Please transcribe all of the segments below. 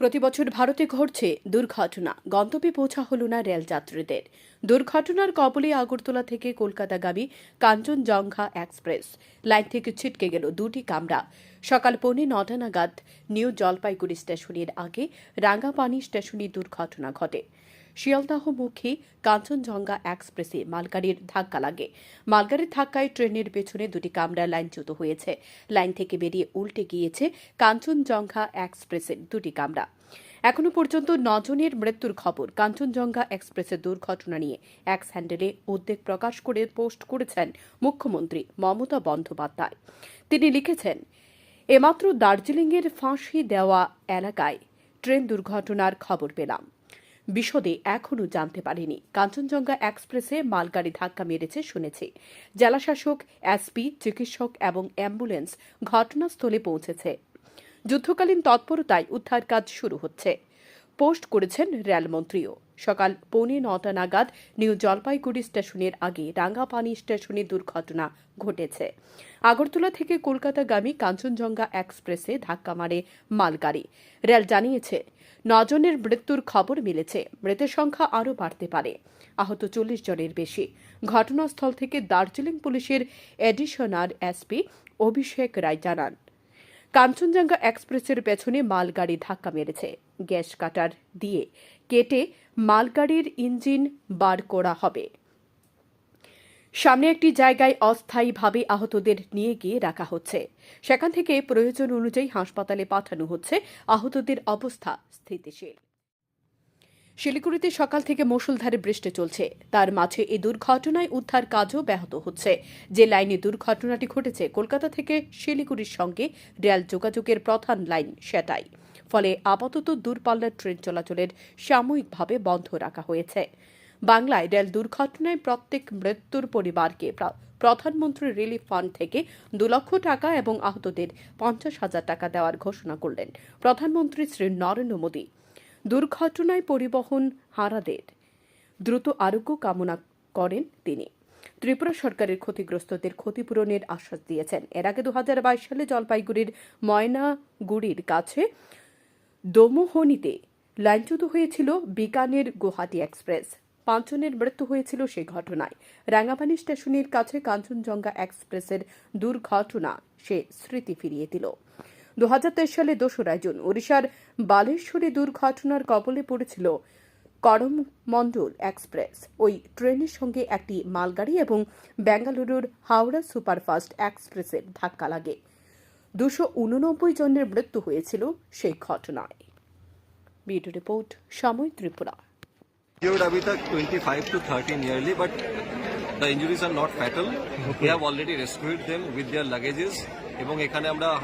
প্রতি বছর ভারতে ঘটছে দুর্ঘটনা। গন্তব্যে পৌঁছা হল না রেল যাত্রীদের। দুর্ঘটনার কবলে আগরতলা থেকে কলকাতাগামী কাঞ্চনজঙ্ঘা এক্সপ্রেস। লাইন থেকে ছিটকে গেল দুটি কামরা। সকাল পৌনে নটা নাগাদ নিউ জলপাইগুড়ি স্টেশনের আগে রাঙ্গাপানি স্টেশনে দুর্ঘটনা ঘটে। শিয়ালদাহমুখী কাঞ্চনজঙ্ঘা এক্সপ্রেসে মালগাড়ির ধাক্কা লাগে। মালগাড়ির ধাক্কায় ট্রেনের পেছনে দুটি কামরা লাইনচ্যুত হয়েছে। লাইন থেকে বেরিয়ে উল্টে গিয়েছে কাঞ্চনজঙ্ঘা এক্সপ্রেসের দুটি কামরা। এখনও পর্যন্ত নজনের মৃত্যুর খবর। কাঞ্চনজঙ্ঘা এক্সপ্রেসের দুর্ঘটনা নিয়ে এক্স হ্যান্ডেলে উদ্বেগ প্রকাশ করে পোস্ট করেছেন মুখ্যমন্ত্রী মমতা বন্দ্যোপাধ্যায়। তিনি লিখেছেন, এমাত্র দার্জিলিংয়ের ফাঁসি দেওয়া এলাকায় ট্রেন দুর্ঘটনার খবর পেলাম। বিশদে এখনও জানতে পারেনি। কাঞ্চনজঙ্ঘা এক্সপ্রেসে মালগাড়ি ধাক্কা মেরেছে শুনেছে। জেলাশাসক, এসপি, চিকিৎসক এবং অ্যাম্বুলেন্স ঘটনাস্থলে পৌঁছেছে। যুদ্ধকালীন তৎপরতায় উদ্ধার কাজ শুরু হচ্ছে। পোস্ট করেছেন রেলমন্ত্রীও। সকাল পৌনে নটা নাগাদ নিউ জলপাইগুড়ি স্টেশনের আগে রাঙ্গাপানি স্টেশনে দুর্ঘটনা ঘটেছে। আগরতলা থেকে কলকাতাগামী কাঞ্চনজঙ্ঘা এক্সপ্রেসে ধাক্কা মারে মালগাড়ি। রেল জানিয়েছে, নজনের মৃত্যুর খবর মিলেছে, মৃতের সংখ্যা আরও বাড়তে পারে। আহত চল্লিশ জনের বেশি। ঘটনাস্থল থেকে দার্জিলিং পুলিশের এডিশনার এসপি অভিষেক রায় জানান। কাঞ্চনজঙ্ঘা এক্সপ্রেসের পেছনে মালগাড়ি ধাক্কা মেরেছে। গ্যাস কাটার দিয়ে কেটে মালগাড়ির ইঞ্জিন বার করা হবে। সামনে একটি জায়গায় অস্থায়ীভাবে আহতদের নিয়ে গিয়ে রাখা হচ্ছে। সেখান থেকে প্রয়োজন অনুযায়ী হাসপাতালে পাঠানো হচ্ছে। আহতদের অবস্থা স্থিতিশীল। শিলিগুড়িতে সকাল থেকে মুষলধারে বৃষ্টি চলছে। তার মাঝে এই দুর্ঘটনায় উদ্ধার কাজও ব্যাহত হচ্ছে। যে লাইনে দুর্ঘটনাটি ঘটেছে, কলকাতা থেকে শিলিগুড়ির সঙ্গে রেল যোগাযোগের প্রধান লাইন সেটাই। ফলে আপাতত দূরপাল্লার ট্রেন চলাচলের সাময়িকভাবে বন্ধ রাখা হয়েছে। বাংলায় রেল দুর্ঘটনায় প্রত্যেক মৃত্যুর পরিবারকে প্রা- প্রধানমন্ত্রী রিলিফ ফান্ড থেকে দু লক্ষ টাকা এবং আহতদের পঞ্চাশ হাজার টাকা দেওয়ার ঘোষণা করলেন প্রধানমন্ত্রী শ্রী নরেন্দ্র মোদী। দুর্ঘটনায় পরিবহন হারাদের। দ্রুত আরোগ্য কামনা করেন তিনি। ত্রিপুরা সরকারের ক্ষতিগ্রস্তদের ক্ষতিপূরণের আশ্বাস দিয়েছেন। এর আগে দু হাজার বাইশ সালে জলপাইগুড়ির ময়নাগুড়ির কাছে দোমোহনিতে লাইনচ্যুত হয়েছিল বিকানের গুহাটি এক্সপ্রেস। পাঁচজনের মৃত্যু হয়েছিল সেই ঘটনায়। রাঙ্গাপানি স্টেশনের কাছে কাঞ্চনজঙ্ঘা এক্সপ্রেসের দুর্ঘটনা সে স্মৃতি ফিরিয়ে দিল। দু হাজার তেইশ সালে দোসরা জুন ওড়িশার বালেশ্বরী দুর্ঘটনার কবলে পড়েছিল করমমণ্ডল এক্সপ্রেস। ওই ট্রেনের সঙ্গে একটি মালগাড়ি এবং বেঙ্গালুরুর হাওড়া সুপারফাস্ট এক্সপ্রেসের ধাক্কা লাগে। দুশো উননব্বই জনের মৃত্যু হয়েছিল সেই ঘটনায়। বিউটি রিপোর্ট, সময় Tripura. Injured abhi tak 25 to 30 nearly but the injuries are not fatal. We have already rescued them with their luggages. एवं एखे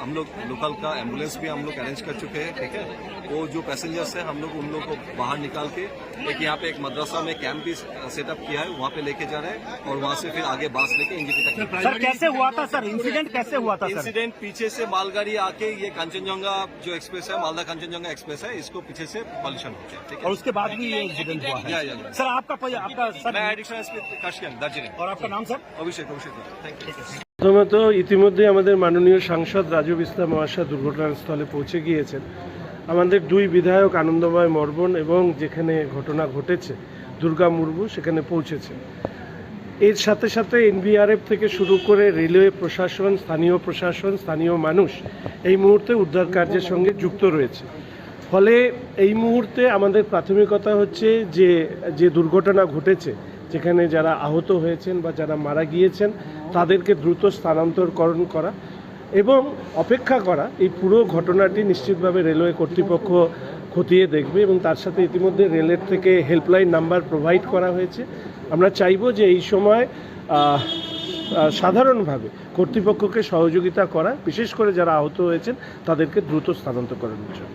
हम लोग लोकल का एंबुलेंस भी हम लोग अरेंज कर चुके हैं ठीक है? वो जो पैसेंजर्स है हम लोग उन लोग को बाहर निकाल के एक यहाँ पे एक मदरसा में कैंप भी सेटअप किया है वहाँ पे लेके जा रहे हैं और वहाँ से फिर आगे बाँस लेके इंडिकेटर तक सर कैसे हुआ था सर इंसिडेंट कैसे हुआ था इंसिडेंट पीछे से मालगाड़ी आके ये कांचनजंगा जो एक्सप्रेस है मालदा कंचनजंगा एक्सप्रेस है इसको पीछे से पॉल्यूशन हो गया और उसके बाद भी ये इंसिडेंट हुआ है। सर आपका आपका सर मैं एडिशनल दार्जिलिंग और आपका नाम sir Abhishek Abhishek thank you প্রথমত ইতিমধ্যে আমাদের মাননীয় সাংসদ রাজু বিস্তা মহাশয় দুর্ঘটনাস্থলে পৌঁছে গিয়েছেন। আমাদের দুই বিধায়ক আনন্দময় মর্বন এবং যেখানে ঘটনা ঘটেছে, দুর্গা মুর্মু, সেখানে পৌঁছেছে এর সাথে সাথে এনবিআরএফ থেকে শুরু করে রেলওয়ে প্রশাসন, স্থানীয় প্রশাসন, স্থানীয় মানুষ এই মুহূর্তে উদ্ধার কার্যের সঙ্গে যুক্ত রয়েছে। ফলে এই মুহূর্তে আমাদের প্রাথমিকতা হচ্ছে যে যে দুর্ঘটনা ঘটেছে, যেখানে যারা আহত হয়েছেন বা যারা মারা গিয়েছেন, তাদেরকে দ্রুত স্থানান্তরকরণ করা এবং অপেক্ষা করা এই পুরো ঘটনাটি নিশ্চিতভাবে রেলওয়ে কর্তৃপক্ষ খতিয়ে দেখবে এবং তার সাথে ইতিমধ্যে রেলের থেকে হেল্পলাইন নাম্বার প্রোভাইড করা হয়েছে। আমরা চাইব যে এই সময় সাধারণভাবে কর্তৃপক্ষকে সহযোগিতা করা, বিশেষ করে যারা আহত হয়েছেন, তাদেরকে দ্রুত স্থানান্তর করানোর জন্য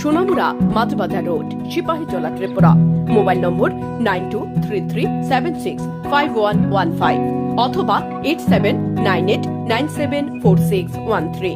Sonamura Matbazar road Sipahijala Tripura. Mobile number nine two three three seven six five one one five অথবা eight seven nine eight nine seven four six one three.